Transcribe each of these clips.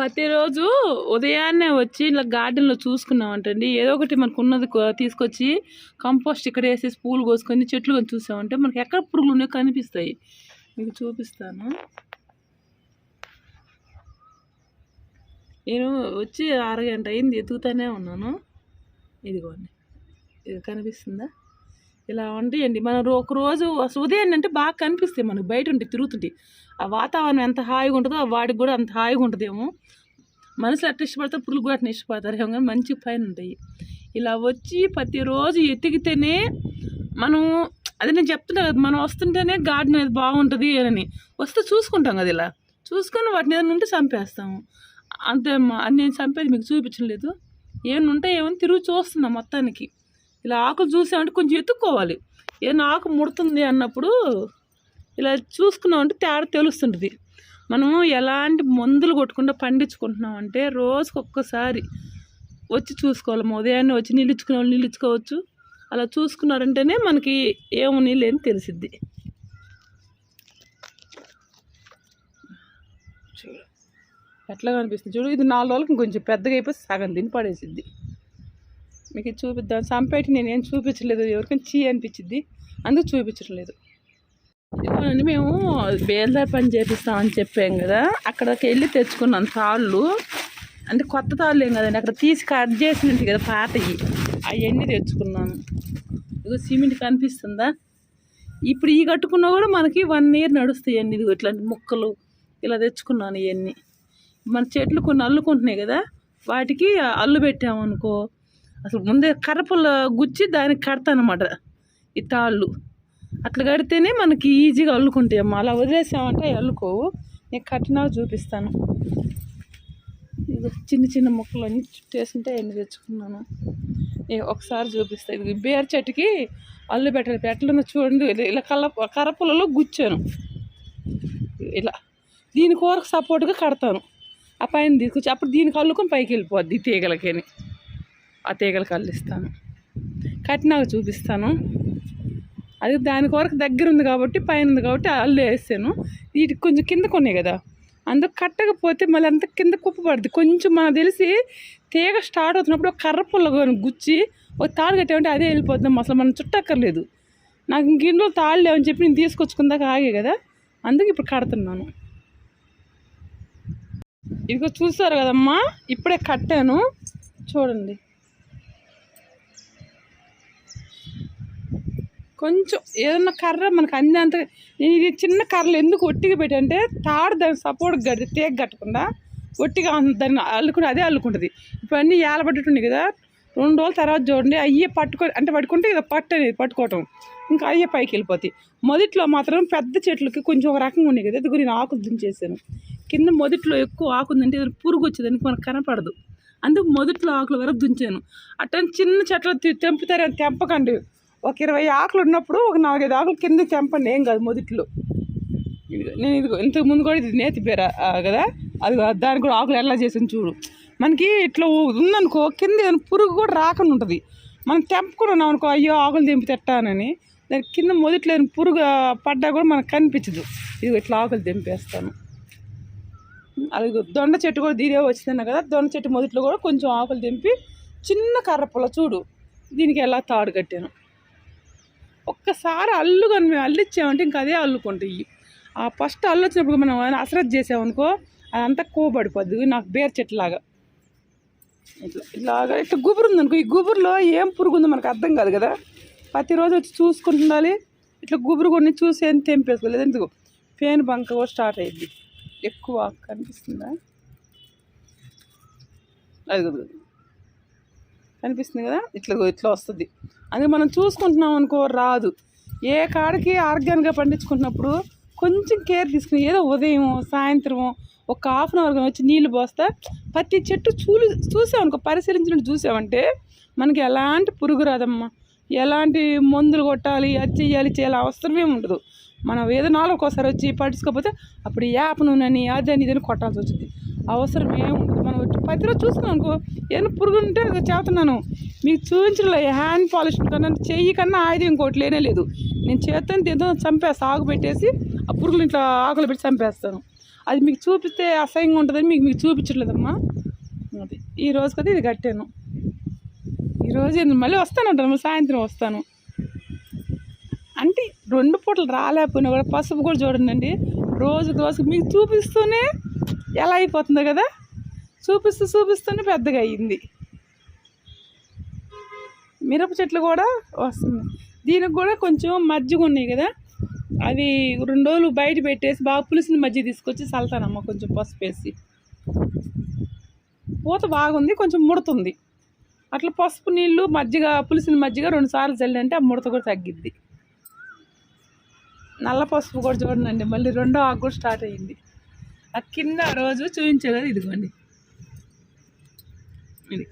ప్రతిరోజు ఉదయాన్నే వచ్చి ఇలా గార్డెన్లో చూసుకున్నామంటండి. ఏదో ఒకటి మనకు ఉన్నది తీసుకొచ్చి కంపోస్ట్ ఇక్కడ వేసేసి పూలు కోసుకొని చెట్లు కొని చూసామంటే మనకి ఎక్కడ పురుగులు ఉన్నాయో కనిపిస్తాయి. మీకు చూపిస్తాను. నేను వచ్చి అరగంట అయింది ఎతుకుతానే ఉన్నాను. ఇదిగోండి. ఇది కనిపిస్తుందా? ఇలా ఉంటాయండి. మనం ఒకరోజు ఒక రోజు ఉదయం అంటే బాగా కనిపిస్తాయి మనకు. బయట ఉంటే తిరుగుతుంటే. ఆ వాతావరణం ఎంత హాయిగా ఉంటుందో ఆ వాటికి కూడా అంత హాయిగా ఉంటుందేమో. మనుషులు అట్ట ఇష్టపడతారు పురుగులు కూడా అట్లా ఇష్టపడతారు. ఏమో కానీ మంచి పైన ఉంటాయి. ఇలా వచ్చి ప్రతిరోజు ఎతికితేనే మనం అదే నేను చెప్తున్నా కదా మనం వస్తుంటేనే గార్డెన్ అనేది బాగుంటుంది అని. వస్తే చూసుకుంటాం కదా ఇలా. చూసుకొని వాటిని ఏదైనా ఉంటే చంపేస్తాము. అంతే నేను చంపేది మీకు చూపించలేదు ఏమైనా ఉంటే ఏమైనా తిరుగు చూస్తున్నాం మొత్తానికి. ఇలా ఆకులు చూసామంటే కొంచెం ఎత్తుక్కోవాలి. ఏదైనా ఆకు ముడుతుంది అన్నప్పుడు ఇలా చూసుకున్నామంటే తేడా తెలుస్తుంటుంది. మనము ఎలాంటి మందులు కొట్టకుండా పండించుకుంటున్నామంటే రోజుకొక్కసారి ఒక్కసారి వచ్చి చూసుకోవాలి. ఉదయాన్నే వచ్చి నీళ్ళుచ్చుకునే వాళ్ళు నీళ్ళుచ్చుకోవచ్చు అలా చూసుకున్నారంటేనే మనకి ఏమో నీళ్ళు అని తెలిసిద్ది. చూడు. ఎట్లా కనిపిస్తుంది చూడు. ఇది నాలుగు రోజులకి కొంచెం పెద్దగా అయిపోయి సగం తిని పడేసిద్ది. మీకు చూపిద్దాం. సంపేటి నేను ఏం చూపించలేదు. ఎవరికైనా చీ అనిపించింది అందుకు చూపించట్లేదు. ఇదిగోనండి మేము బేల్దార్ పని చేపిస్తామని చెప్పాం కదా. అక్కడికి వెళ్ళి తెచ్చుకున్నాం తాళ్ళు. అంటే కొత్త తాళ్ళు ఏం కదండి అక్కడ తీసి కట్ చేసినట్టు కదా పాతవి. అవన్నీ తెచ్చుకున్నాను ఇదిగో సిమెంట్ కనిపిస్తుందా? ఇప్పుడు ఈ కట్టుకున్నా కూడా మనకి వన్ ఇయర్ నడుస్తాయండి. ఇదిగో ఇట్లాంటి ముక్కలు ఇలా తెచ్చుకున్నాను ఇవన్నీ. మన చెట్లు కొన్ని అల్లుకుంటున్నాయి కదా. వాటికి అల్లు పెట్టామనుకో అసలు ముందే కర్రపుల్ల గుచ్చి దానికి కడతానమాట. ఈ తాళ్ళు. అట్లా కడితేనే మనకి ఈజీగా అల్లుకుంటాయి అమ్మ. అలా వదిలేసామంటే అల్లుకోవు. నేను కట్టినా చూపిస్తాను. ఇది చిన్న చిన్న ముక్కలు అన్నీ చుట్టేసింటే ఎన్ని తెచ్చుకున్నాను. ఏ- ఒకసారి చూపిస్తా. ఇది బేర్ చెట్టుకి అల్లు పెట్టాలి. పెట్టలను చూడండి. ఇలా- ఇలా కల్ల కర్రపుల్లలో గుచ్చాను. ఇలా. దీని కూరకు సపోర్ట్గా కడతాను. ఆ పైన తీసుకొచ్చి అప్పుడు దీనికి అల్లుకొని పైకి వెళ్ళిపోద్ది ఈ తీగలకని. ఆ తీగలు కల్లిస్తాను కట్టినాక చూపిస్తాను. అది దాని కొరకు దగ్గర ఉంది కాబట్టి పైన ఉంది కాబట్టి అల్లు వేసాను. వీటికి కొంచెం కింద కొన్నాయి కదా. అందుకు కట్టకపోతే మళ్ళీ అంత కింద కుప్ప పడుతుంది కొంచెం మనకు తెలిసి తీగ స్టార్ట్ అవుతున్నప్పుడు ఒక కర్ర పుల్ల గుచ్చి ఒక తాడు కట్టామంటే అదే వెళ్ళిపోద్దాం అసలు మనం చుట్టక్కర్లేదు. నాకు ఇంకెన్నో తాళ్ళు లేవని చెప్పి నేను తీసుకొచ్చుకుందాక ఆగే కదా. అందుకు ఇప్పుడు కడుతున్నాను. ఇదిగో చూస్తారు కదమ్మా? ఇప్పుడే కట్టాను. చూడండి. కొంచెం ఏదన్నా కర్ర మనకు అందేంత ఇది చిన్న కర్రలు ఎందుకు ఒట్టిగా పెట్టంటే తాడు దాని సపోర్ట్ కడితే తేగ కట్టకుండా ఒట్టిగా దాన్ని అల్లుకుని అదే అల్లుకుంటుంది. ఇప్పుడు అన్నీ ఏలబడ్డట్టుండే కదా. రెండు రోజుల తర్వాత చూడండి అయ్యే పట్టుకో అంటే పట్టుకుంటే ఇక పట్టు అనేది పట్టుకోవటం. ఇంకా అయ్యే పైకి వెళ్ళిపోతాయి. మొదట్లో మాత్రం పెద్ద చెట్లకి కొంచెం ఒక రకంగా ఉన్నాయి కదా. ఇది నేను ఆకులు దించేసాను. కింద మొదట్లో ఎక్కువ ఆకు ఉందంటే ఏదైనా పురుగు వచ్చేదానికి మనకు కనపడదు. అందుకు మొదట్లో ఆకుల వరకు దుంచాను. అట్టని చిన్న చెట్లు తె- తెంపుతారని తెంపకండి. ఒక ఇరవై ఆకులు ఉన్నప్పుడు ఒక నాలుగైదు ఆకులు కింద తెంపండి ఏం కాదు మొదట్లో. నేను ఇది ఇంతకు ముందు కూడా ఇది నేతి పేర కదా? అది దానికి కూడా ఆకులు ఎలా చేసాను చూడు. మనకి ఇట్లా ఉందనుకో కింద ఏదైనా పురుగు కూడా రాకుండా ఉంటుంది. మనం తెంపుకున్నాం అనుకో అయ్యో ఆకులు తెంపి తెట్టానని. దాని కింద మొదట్లో పురుగు పడ్డా కూడా మనకు కనిపించదు. ఇది ఇట్లా ఆకులు తెంపేస్తాను. అది దొండ చెట్టు కూడా దీనే వచ్చిందన్న కదా? దొండ చెట్టు మొదట్లో కూడా కొంచెం ఆకులు తెంపి చిన్న కర్ర చూడు. దీనికి ఎలా తాడు కట్టాను. ఒక్కసారి అల్లుకొని మేము అల్లిచ్చామంటే ఇంకా అదే అల్లుకుంటాయి. ఆ ఫస్ట్ అల్లు వచ్చినప్పుడు మనం ఏమైనా అసరత్ చేసామనుకో అదంతా కోబడిపోద్ది. నాకు బేర్ చెట్టులాగా. ఇట్లా ఇట్లాగా ఇట్లా గుబురు ఉందనుకో ఈ గుబురులో ఏం పురుగు ఉందో మనకు అర్థం కాదు కదా. ప్రతిరోజు వచ్చి చూసుకుంటుండాలి ఇట్లా గుబురు కొన్ని చూసి ఏం తెంపేసుకోలేదు ఎందుకు? పేను బంక కూడా స్టార్ట్ అయ్యింది ఎక్కువ కనిపిస్తుందా? అది కదా కనిపిస్తుంది కదా? ఇట్లా ఇట్లా వస్తుంది. అందుకే మనం చూసుకుంటున్నాం అనుకో రాదు. ఏ కాడికి ఆర్గానిక్గా పండించుకుంటున్నప్పుడు కొంచెం కేర్ తీసుకుని ఏదో ఉదయం సాయంత్రం ఒక హాఫ్ అన్ అవర్ వచ్చి నీళ్ళు పోస్తా ప్రతి చెట్టు చూలు చూసామనుకో పరిశీలించినట్టు చూసామంటే మనకి ఎలాంటి పురుగు రాదమ్మా. ఎలాంటి మందులు కొట్టాలి అది చేయాలి చేయాలి అవసరమే ఉండదు. మనం ఏదో నాలుగు ఒకసారి వచ్చి పట్టించుకోకపోతే అప్పుడు యాప నూనెని అదని ఇదని కొట్టాల్సి వచ్చింది అవసరం ఏమి ఉండదు. మనం ప్రతిరోజు చూసుకున్నాం అనుకో ఏదైనా పురుగు ఉంటే అది చేస్తున్నాను. మీకు చూపించడం హ్యాండ్ పాలిష్ కన్నా చెయ్యి కన్నా ఆయుధం ఇంకోటి లేనే లేదు. నేను చేతని తిందో చంపేస్తా ఆకు పెట్టేసి ఆ పురుగులు ఇంట్లో ఆకులు పెట్టి చంపేస్తాను. అది మీకు చూపిస్తే అసహ్యంగా ఉంటుందని మీకు మీకు చూపించట్లేదమ్మా. అది. ఈ రోజు కదా ఇది కట్టాను. ఈరోజు మళ్ళీ వస్తాను ఉంటాను మళ్ళీ సాయంత్రం వస్తాను. అంటే రెండు పూటలు రాలేకపోయినా కూడా పసుపు కూడా చూడండి అండి. రోజుకు రోజుకు మీకు చూపిస్తూనే ఎలా అయిపోతుందో కదా? చూపిస్తూ చూపిస్తూనే పెద్దగా అయ్యింది. మిరప చెట్లు కూడా వస్తుంది దీనికి కూడా కొంచెం మజ్జిగ ఉన్నాయి కదా? అవి రెండు రోజులు బయట పెట్టేసి బాగా పులిసిన మజ్జిగ తీసుకొచ్చి చల్తానమ్మ కొంచెం పసుపు వేసి. పూత బాగుంది కొంచెం ముడుతుంది. అట్లా పసుపు నీళ్ళు మజ్జిగ పులిసిన మజ్జిగ రెండు సార్లు చల్లంటే ఆ ముడత కూడా తగ్గిద్ది. నల్ల పసుపు కూడా చూడండి మళ్ళీ రెండో ఆకు కూడా స్టార్ట్ అయ్యింది. ఆ కింద ఆ రోజు చూపించే ఇదిగోండి. ఇది.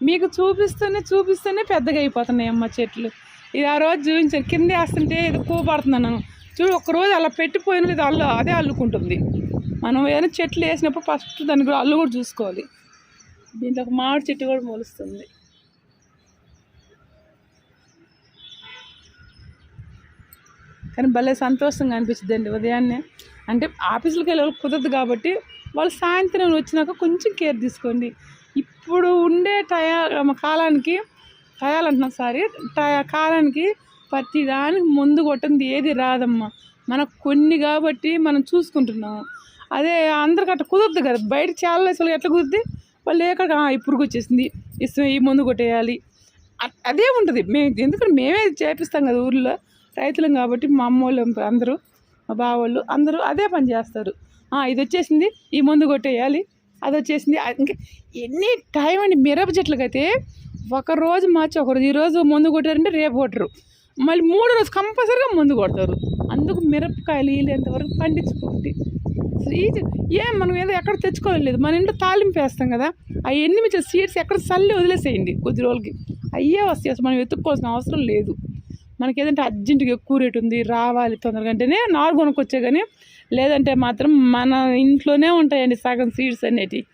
మీకు చూపిస్తూనే చూపిస్తూనే పెద్దగా అయిపోతున్నాయి అమ్మ చెట్లు. ఇది ఆ రోజు చూపించారు కింద వేస్తుంటే ఇది పువ్వు పడుతున్నాను చూడు ఒక్కరోజు అలా పెట్టిపోయిన ఇది అల్లు అదే అల్లుకుంటుంది. మనం ఏదైనా చెట్లు వేసినప్పుడు ఫస్ట్ దాన్ని కూడా అల్లు కూడా చూసుకోవాలి. దీంట్లో ఒక మామిడి చెట్టు కూడా మొలుస్తుంది. కానీ భలే సంతోషంగా అనిపించింది అండి ఉదయాన్నే. అంటే ఆఫీసులకు వెళ్ళే వాళ్ళు కుదరదు కాబట్టి వాళ్ళు సాయంత్రం వచ్చినాక కొంచెం కేర్ తీసుకోండి. ఇప్పుడు ఉండే టయా కాలానికి టయాలంటున్నా సారీ టయా కాలానికి ప్రతి దానికి ముందు కొట్టింది ఏది రాదమ్మా. మనకు కొన్ని కాబట్టి మనం చూసుకుంటున్నాము. అదే అందరికి అట్లా కుదరదు కదా. బయట చాలా అసలు ఎట్లా కుదిరితే వాళ్ళు ఎక్కడ ఇప్పుడు వచ్చేసింది. ఇష్టం ఈ మందు కొట్టేయాలి. అ- అదే ఉంటుంది. మేము ఎందుకంటే మేమే చేపిస్తాం కదా ఊర్లో. రైతులం కాబట్టి మా అమ్మ అందరూ మా బావోళ్ళు అందరూ అదే పని చేస్తారు. ఇది వచ్చేసింది ఈ మందు కొట్టేయాలి అది వచ్చేసింది. ఇంకా ఎన్ని టైం అండి మిరప చెట్లకైతే ఒక రోజు మార్చి ఒక రోజు ఈరోజు మందు కొట్టారంటే రేపు కొట్టరు. మళ్ళీ మూడు రోజు కంపల్సరీగా మందు కొడతారు. అందుకు మిరపకాయలు వీలేంత పండించుకోండి. ఈజీ ఏం మనం ఏదో ఎక్కడ తెచ్చుకోలేదు మన ఇంట్లో తాలింపు వేస్తాం కదా ఆ ఎనిమిది సీడ్స్ ఎక్కడ చల్లి వదిలేసేయండి కొద్ది రోజులకి. అయ్యే వస్తాయి అసలు మనం వెతుక్కోవాల్సిన అవసరం లేదు. మనకి ఏదంటే అర్జెంటుగా ఎక్కువ రేటు ఉంది రావాలి తొందరగా అంటేనే నారు కొనుక్కొచ్చే కానీ లేదంటే మాత్రం మన ఇంట్లోనే ఉంటాయండి సగం సీడ్స్ అనేటివి.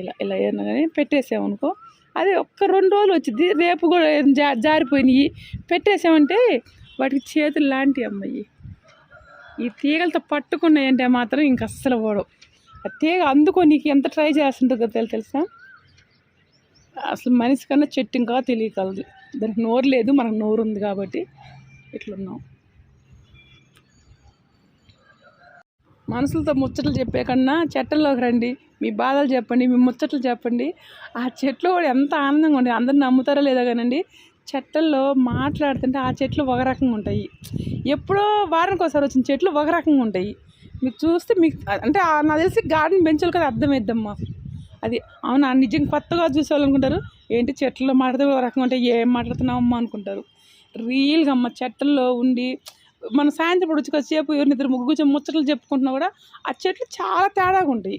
ఇలా ఇలా ఏమన్నా కానీ పెట్టేసామనుకో అదే ఒక్క రెండు రోజులు వచ్చింది రేపు కూడా జా జారిపోయినాయి. పెట్టేసామంటే వాటికి చేతులు లాంటివి అమ్మాయి. ఈ తీగలతో పట్టుకున్నాయంటే మాత్రం ఇంక అస్సలు పోవడం ఆ తీగ అందుకో నీకు ఎంత ట్రై చేస్తుంటుందో తెలుసా? అసలు మనిషి కన్నా చెట్టు ఇంకా తెలియగలదు దానికి నోరు లేదు మనకు నోరు ఉంది కాబట్టి ఇట్లున్నాం. మనసులతో ముచ్చట్లు చెప్పే కన్నా చెట్టల్లోకి రండి మీ బాధలు చెప్పండి మీ ముచ్చట్లు చెప్పండి. ఆ చెట్లు కూడా ఎంత ఆనందంగా ఉండే అందరు నమ్ముతారో లేదో కానండి చెట్టల్లో మాట్లాడుతుంటే ఆ చెట్లు ఒక రకంగా ఉంటాయి. ఎప్పుడో వారానికి ఒకసారి వచ్చిన చెట్లు ఒక రకంగా ఉంటాయి. మీకు చూస్తే మీకు అంటే నాకు తెలిసి గార్డెన్ పెంచాలి కదా అర్థమైద్దమ్మా అది అవునా? నిజంగా కొత్తగా చూసేవాళ్ళనుకుంటారు ఏంటి చెట్లలో మాట్లాడితే ఒక రకంగా ఉంటే ఏం మాట్లాడుతున్నావు అమ్మ అనుకుంటారు. రియల్గా అమ్మ చెట్లలో ఉండి మన సాయంత్రం వచ్చి కాసేపు ఎవరిని ఇద్దరు ముగ్గురు కూర్చొని ముచ్చట్లు చెప్పుకుంటున్నా కూడా ఆ చెట్లు చాలా తేడాగా ఉంటాయి.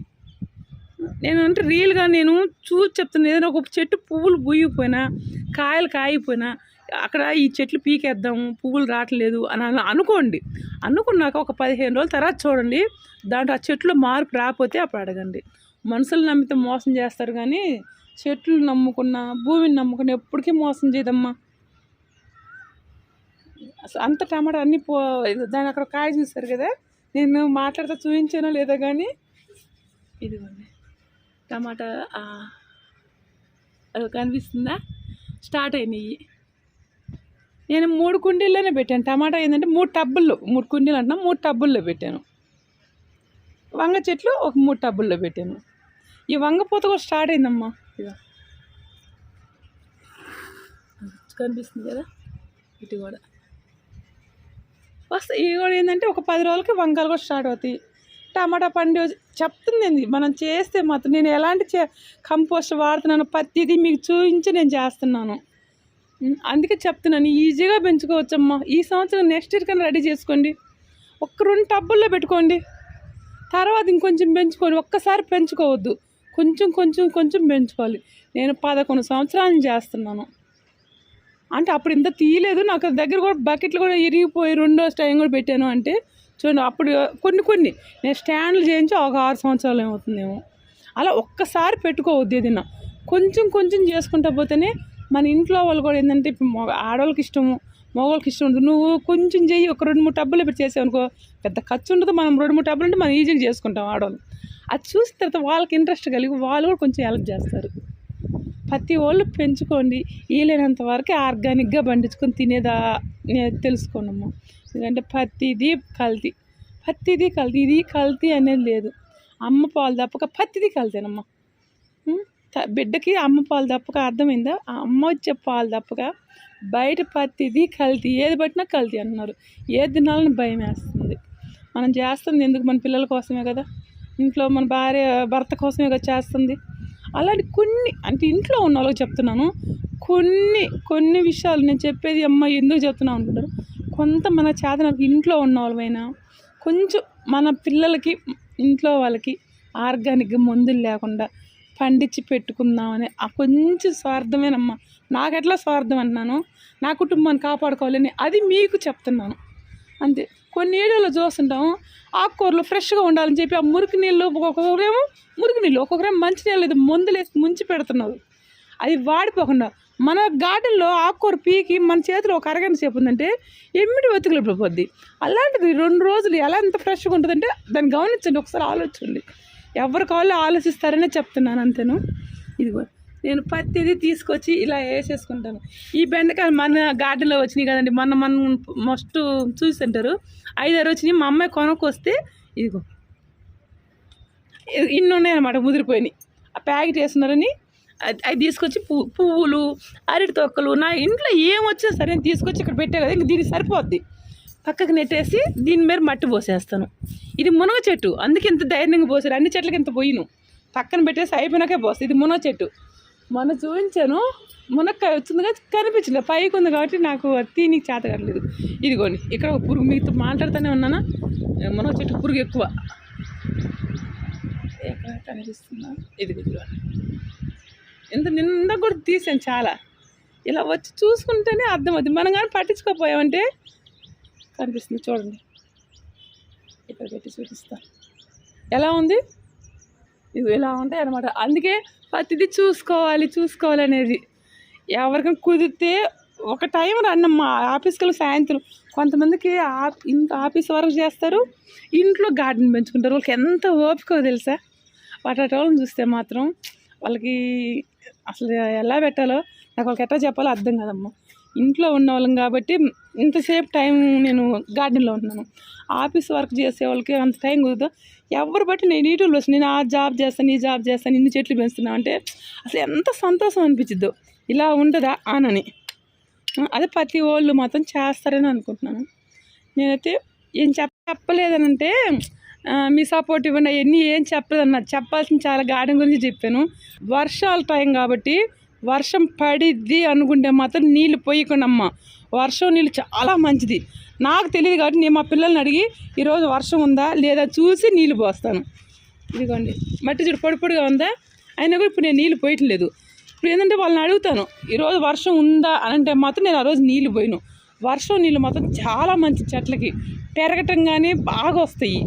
నేను అంటే రియల్గా నేను చూసి చెప్తున్నా ఏదైనా ఒక చెట్టు పువ్వులు పూయిపోయినా కాయలు కాయిపోయినా అక్కడ ఈ చెట్లు పీకేద్దాము పువ్వులు రావట్లేదు అని అనుకోండి. అనుకున్నాక ఒక పదిహేను రోజుల తర్వాత చూడండి దాంట్లో ఆ చెట్లు మార్పు రాకపోతే అప్పుడు అడగండి. మనుషులు నమ్మితే మోసం చేస్తారు కానీ చెట్లు నమ్ముకున్న భూమిని నమ్ముకున్న ఎప్పటికీ మోసం చేయదమ్మా. అసలు అంత టమాటా అన్నీ పో దాని అక్కడ కాయ చూస్తారు కదా? నేను మాట్లాడితే చూపించానో లేదో కానీ ఇదిగోండి. టమాటా అది కనిపిస్తుందా? స్టార్ట్ అయినాయి. నేను మూడు కుండీల్లోనే పెట్టాను. టమాటా ఏంటంటే మూడు టబ్బుల్లో మూడు కుండీలు అంటున్నా మూడు టబ్బుల్లో పెట్టాను. వంగ చెట్లు ఒక మూడు టబ్బుల్లో పెట్టాను. ఈ వంగపూత కూడా స్టార్ట్ అయిందమ్మా. కనిపిస్తుంది కదా? ఇటు కూడా. వస్తాయి ఇవి కూడా ఏంటంటే ఒక పది రోజులకి వంకాయలు కూడా స్టార్ట్ అవుతాయి. టమాటా పండు చెప్తుంది మనం చేస్తే మాత్రం నేను ఎలాంటి చే కంపోస్ట్ వాడుతున్నాను ప్రతిదీ మీకు చూపించి నేను చేస్తున్నాను. అందుకే చెప్తున్నాను ఈజీగా పెంచుకోవచ్చమ్మా. ఈ సంవత్సరం నెక్స్ట్ ఇయర్ కన్నా రెడీ చేసుకోండి. ఒక్క రెండు టబ్బుల్లో పెట్టుకోండి. తర్వాత ఇంకొంచెం పెంచుకోండి ఒక్కసారి పెంచుకోవద్దు. కొంచెం కొంచెం కొంచెం పెంచుకోవాలి. నేను పదకొండు సంవత్సరాలు చేస్తున్నాను. అంటే అప్పుడు ఇంత తీయలేదు. నాకు దగ్గర కూడా బకెట్లు కూడా ఇరిగిపోయి రెండో టైం కూడా పెట్టాను అంటే చూడండి అప్పుడు కొన్ని కొన్ని నేను స్టాండ్లు చేయించి ఒక ఆరు సంవత్సరాలు ఏమవుతుందేమో. అలా ఒక్కసారి పెట్టుకోవద్దు ఏదైనా. కొంచెం కొంచెం చేసుకుంటా పోతేనే మన ఇంట్లో వాళ్ళు కూడా ఏంటంటే ఇప్పుడు మగ ఆడవాళ్ళకి ఇష్టము మగవాళ్ళకి ఇష్టం ఉండదు. నువ్వు కొంచెం చెయ్యి ఒక రెండు మూడు టబ్బులు పెట్టి చేసావు అనుకో పెద్ద ఖర్చు ఉండదు. మనం రెండు మూడు టబ్బులు అంటే మనం ఈజీగా చేసుకుంటాం ఆడవాళ్ళు. అది చూసిన తర్వాత వాళ్ళకి ఇంట్రెస్ట్ కలిగి వాళ్ళు కూడా కొంచెం హెల్ప్ చేస్తారు. ప్రతి వాళ్ళు పెంచుకోండి. వీలైనంత వరకు ఆర్గానిక్గా పండించుకొని తినేదా నే- తెలుసుకోండమ్మా. ఎందుకంటే ప్రతిదీ కల్తీ. ప్రతిదీ కల్తీ. ఇది కల్తీ అనేది లేదు. అమ్మ పాలు తప్పక ప్రతిదీ కల్తీనమ్మా. బిడ్డకి అమ్మ పాలు తప్పక అర్థమైందా? ఆ అమ్మ వచ్చే పాలు తప్పక బయట ప్రతిదీ కల్తీ. ఏది పట్టినా కల్తీ అంటున్నారు. ఏది తినాలని భయం వేస్తుంది మనం చేస్తుంది ఎందుకు? మన పిల్లల కోసమే కదా. ఇంట్లో మన భార్య భర్త కోసమే కదా చేస్తుంది. అలాంటి కొన్ని అంటే ఇంట్లో ఉన్న వాళ్ళకి చెప్తున్నాను. కొన్ని కొన్ని విషయాలు నేను చెప్పేది అమ్మ ఎందుకు చెప్తున్నాను అనుకుంటారు. కొంత మన చేతనకు ఇంట్లో ఉన్న వాళ్ళమైనా కొంచెం మన పిల్లలకి ఇంట్లో వాళ్ళకి ఆర్గానిక్గా మందులు లేకుండా పండించి పెట్టుకుందామని ఆ కొంచెం స్వార్థమేనమ్మా. నాకెట్లా స్వార్థం అన్నాను నా కుటుంబాన్ని కాపాడుకోవాలని అది మీకు చెప్తున్నాను. అంతే. కొన్ని ఏరియాలో చూస్తుంటాం ఆకుకూరలు ఫ్రెష్గా ఉండాలని చెప్పి ఆ మురికి నీళ్ళు ఒక్కొక్కరేమో మురికి నీళ్ళు ఒక్కొక్కరేమో మంచి నీళ్ళు ఇది మందులు వేసి ముంచి పెడుతున్నారు. అది వాడిపోకుండా మన గార్డెన్లో ఆకుకూర పీకి మన చేతిలో ఒక అరగంట సేపు ఉందంటే ఎమ్మిడి వెతుకులు పోద్ది. అలాంటిది రెండు రోజులు ఎలా ఎంత ఫ్రెష్గా ఉంటుందంటే దాన్ని గమనించండి ఒకసారి ఆలోచించండి. ఎవరు కావాలో ఆలోచిస్తారనే చెప్తున్నాను అంతేను? ఇదిగో. నేను పత్తిది తీసుకొచ్చి ఇలా వేసేసుకుంటాను. ఈ బెండకాయలు మన గార్డెన్లో వచ్చినాయి కదండి మొన్న మనం మస్ట్ చూసింటారు. ఐదారు వచ్చినాయి మా అమ్మాయి కొనుక్కొస్తే ఇదిగో. ఇన్ని ఉన్నాయన్నమాట ముదిరిపోయినాయి. ఆ ప్యాకెట్ వేస్తున్నారని అది అవి తీసుకొచ్చి పువ్వు పువ్వులు అరటి తొక్కలు నా ఇంట్లో ఏం వచ్చినా సరే నేను తీసుకొచ్చి ఇక్కడ పెట్టే కదా ఇంక దీనికి సరిపోద్ది. పక్కకు నెట్టేసి దీని మీద మట్టి పోసేస్తాను. ఇది మునగ చెట్టు అందుకే ఇంత ధైర్యంగా పోసారు అన్ని చెట్లకి ఇంత పోయిను. పక్కన పెట్టేసి అయిపోయినాకే పోస్తాను ఇది మునగ చెట్టు. మొన్న చూపించాను. మునక్కాయ వచ్చింది కానీ కనిపించలేదు పైకి ఉంది కాబట్టి నాకు తీనికి చేత కట్టలేదు ఇదిగోండి ఇక్కడ ఒక పురుగు మీతో మాట్లాడుతూనే ఉన్నానా? మునగ చెట్టు పురుగు ఎక్కువ. ఎక్కడ కనిపిస్తుందా ఇది ఇదిగోండి ఇంత నింద కూడా తీసాను చాలా. ఇలా వచ్చి చూసుకుంటేనే అర్థమవుతుంది. మనం కానీ పట్టించుకోపోయామంటే కనిపిస్తుంది. చూడండి. ఇక్కడ పెట్టి చూపిస్తాను ఎలా ఉంది? ఇది ఇలా ఉంటాయి అనమాట అందుకే ప్రతిదీ చూసుకోవాలి చూసుకోవాలి అనేది ఎవరికైనా కుదిరితే ఒక టైం రన్నమ్మా. ఆఫీస్కి వెళ్ళి సాయంత్రం కొంతమందికి ఆ- ఇంత ఆఫీస్ వర్క్ చేస్తారు ఇంట్లో గార్డెన్ పెంచుకుంటారు. వాళ్ళకి ఎంత ఓపికో తెలుసా? వాటి వాళ్ళని చూస్తే మాత్రం వాళ్ళకి అసలు ఎలా పెట్టాలో నాకు వాళ్ళకి ఎట్లా చెప్పాలో అర్థం కదమ్మా. ఇంట్లో ఉన్న వాళ్ళం కాబట్టి ఇంతసేపు టైం నేను గార్డెన్లో ఉంటున్నాను. ఆఫీస్ వర్క్ చేసే వాళ్ళకి అంత టైం కుదరదు. ఎవరు బట్టి నేను యూట్యూబ్లో వచ్చి నేను ఆ జాబ్ చేస్తాను ఈ జాబ్ చేస్తాను ఇన్ని చెట్లు పెంచుతున్నా అంటే అసలు ఎంత సంతోషం అనిపించిద్దో. ఇలా ఉండదా అనని. అదే ప్రతి వాళ్ళు మాత్రం చేస్తారని అనుకుంటున్నాను. నేనైతే ఏం చెప్ప చెప్పలేదనంటే మీ సపోర్ట్ ఇవ్వండి అవన్నీ ఏం చెప్పలేదన్న. చెప్పాల్సిన చాలా గార్డెన్ గురించి చెప్పాను. వర్షాల టైం కాబట్టి వర్షం పడిద్ది అనుకుంటే మాత్రం నీళ్ళు పోయకుండమ్మా వర్షం నీళ్ళు చాలా మంచిది. నాకు తెలియదు కాబట్టి నేను మా పిల్లల్ని అడిగి ఈరోజు వర్షం ఉందా లేదా చూసి నీళ్ళు పోస్తాను. ఇదిగోండి. మట్టి చూడు పొడి పొడిగా ఉందా? అయినా కూడా ఇప్పుడు నేను నీళ్ళు పోయట్లేదు. ఇప్పుడు ఏంటంటే వాళ్ళని అడుగుతాను ఈరోజు వర్షం ఉందా అని అంటే మాత్రం నేను ఆ రోజు నీళ్ళు పోయిను. వర్షం నీళ్ళు మాత్రం చాలా మంచి చెట్లకి. పెరగటం కానీ బాగా వస్తాయి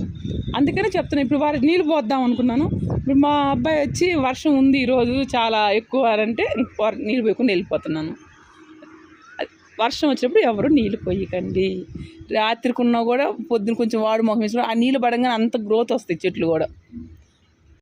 అందుకనే చెప్తున్నాను ఇప్పుడు వారికి నీళ్ళు పోద్దాం అనుకున్నాను. ఇప్పుడు మా అబ్బాయి వచ్చి వర్షం ఉంది ఈరోజు చాలా ఎక్కువ అంటే నీళ్ళు పోయకుండా వెళ్ళిపోతున్నాను. వర్షం వచ్చినప్పుడు ఎవరు నీళ్ళు పోయకండి. రాత్రికి ఉన్నా కూడా పొద్దున కొంచెం వాడు మొహం వేసుకుని ఆ నీళ్ళు పడంగానే అంత గ్రోత్ వస్తాయి చెట్లు కూడా.